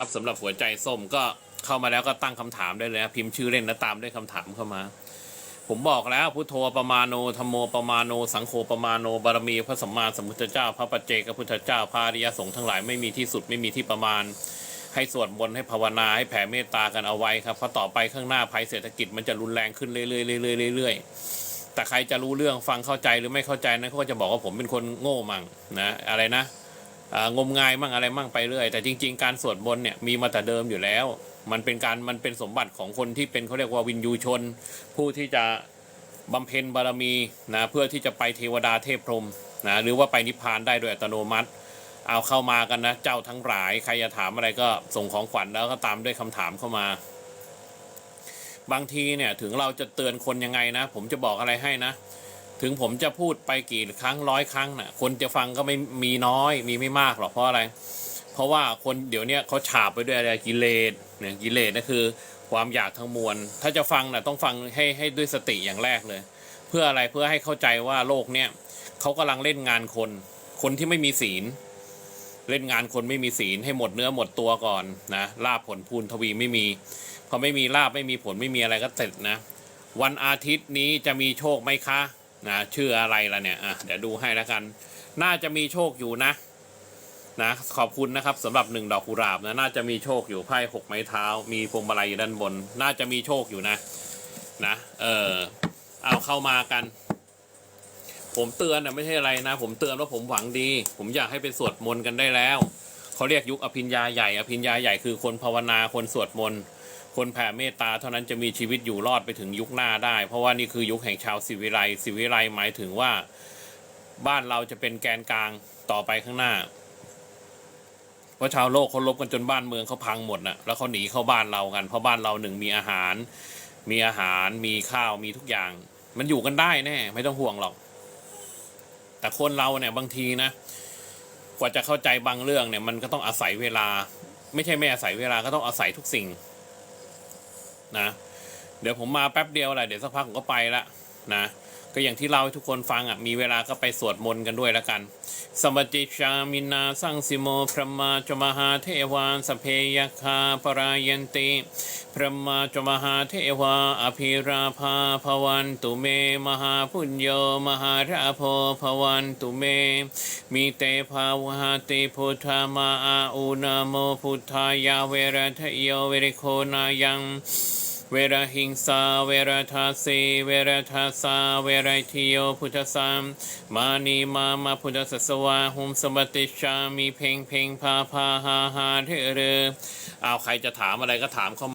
ครับสำหรับหัวใจส้มก็เข้ามาแล้วก็ตั้งคำถามได้เลยนะพิมพ์ชื่อเล่นแล้วตามด้วยคำถามเข้ามา ผมบอกแล้วพุทโธประมาโนธรรมโมประมาโน สังโฆประมาโนบารมีพระสัมมาสัมพุทธเจ้า พระปัจเจกพุทธเจ้าพระอริยสงฆ์ทั้งหลายไม่มีที่สุดไม่มีที่ประมาณ ให้สวดมนต์ให้ภาวนาให้แผ่เมตตากันเอาไว้ครับเพราะต่อไปข้างหน้าภัยเศรษฐกิจมันจะรุนแรงขึ้นเรื่อยๆเรื่อยๆเรื่อยๆแต่ใครจะรู้เรื่องฟังเข้าใจหรือไม่เข้าใจนั้นเขาก็จะบอกว่าผมเป็นคนโง่มั่งนะอะไรนะ งมงายมั่งอะไรมั่งไปเรื่อยแต่จริง ๆ การสวดมนต์เนี่ยมีมาแต่เดิมอยู่แล้ว มันเป็นการมันเป็นสมบัติของคนที่เป็นเขาเรียกว่าวินยูชน ผู้ที่จะบำเพ็ญบารมีนะเพื่อที่จะไปเทวดาเทพพรหมนะหรือว่าไปนิพพานได้โดยอัตโนมัติ เอาเข้ามากันนะ เจ้าทั้งหลายใครจะถามอะไรก็ส่งของขวัญแล้วก็ตามด้วยคำถามเข้ามา บางทีเนี่ยถึงเราจะเตือนคนยังไงนะ ผมจะบอกอะไรให้นะ ถึงผมจะพูดไปกี่ครั้งร้อยครั้งนะ่ะ คนจะฟังก็ไม่มีน้อยมีไม่มากหรอกเพราะอะไร เพราะว่าคนเดี๋ยวนี้เขาฉาบไปด้วยอะไรกิเลสเนี่ยกิเลสนั่นคือ ความอยากทั้งมวล ถ้าจะฟังนะ่ะต้องฟังให้ให้ด้วยสติอย่างแรกเลย เพื่ออะไรเพื่อให้เข้าใจว่าโลกเนี้ยเขากำลังเล่นงานคน คนที่ไม่มีศีล เล่นงานคนไม่มีศีลให้หมดเนื้อหมดตัวก่อนนะลาบผลพูนทวีไม่มีพอไม่มีลาบไม่มีผลไม่มีอะไรก็เสร็จนะ วันอาทิตย์นี้จะมีโชคไหมคะ นะชื่ออะไรล่ะเนี่ยอะเดี๋ยวดูให้แล้วกัน น่าจะมีโชคอยู่นะ นะขอบคุณนะครับสำหรับหนึ่งดอกกุหลาบนะน่าจะมีโชคอยู่ไพ่หกไม้เท้า มีพวงมาลัยอยู่ด้านบน น่าจะมีโชคอยู่นะนะเออเอาเข้ามากัน ผมเตือนนะไม่ใช่อะไรนะ ผมเตือนว่าผมหวังดี ผมอยากให้ไปสวดมนต์กันได้แล้วเขาเรียกยุคอภิญญาใหญ่อภิญญาใหญ่คือคนภาวนาคนสวดมนต์ คนแผ่เมตตาเท่านั้นจะมีชีวิตอยู่รอดไปถึงยุคหน้าได้ เพราะว่านี่คือยุคแห่งชาวสิวิไลสิวิไลหมายถึงว่าบ้านเราจะเป็นแกนกลางต่อไปข้างหน้าเพราะชาวโลกเขาลบกันจนบ้านเมืองเขาพังหมดนะแล้วเขาหนีเข้าบ้านเรากัน เพราะบ้านเราหนึ่งมีอาหาร มีอาหารมีข้าวมีทุกอย่าง มันอยู่กันได้แน่ไม่ต้องห่วงหรอก แต่คนเราเนี่ยบางทีนะ กว่าจะเข้าใจบางเรื่องเนี่ย มันก็ต้องอาศัยเวลา ไม่ใช่ไม่อาศัยเวลาก็ต้องอาศัยทุกสิ่ง นะ เดี๋ยวผมมาแป๊บเดียวแหละเดี๋ยวสักพักผมก็ไปละนะ ก็อย่างที่เราให้ทุกคนฟังอะ มีเวลาก็ไปสวดมนต์กันด้วยแล้วกันสมติชามินาสังสิโมพระมาจมหาเทวานสเพยคาปรายันติพระมาจมหาเทวาอภิราภาภวันตุเม มหาพุญโยมหาราโพภวันตุเม มีเตภาวหาติพุทธามาอาอุนาโมพุทธายาเวรทะโยเวริโคนายัง เวรหิงสาเวรทาสีเวรทาสาเวรทิโยพุทธสามมานีมามาพุทธสสวาหุมสมบติชามีเพ่งเพ่งพาพาหาหาเถอเรอเอาใครจะถามอะไรก็ถามเข้ามา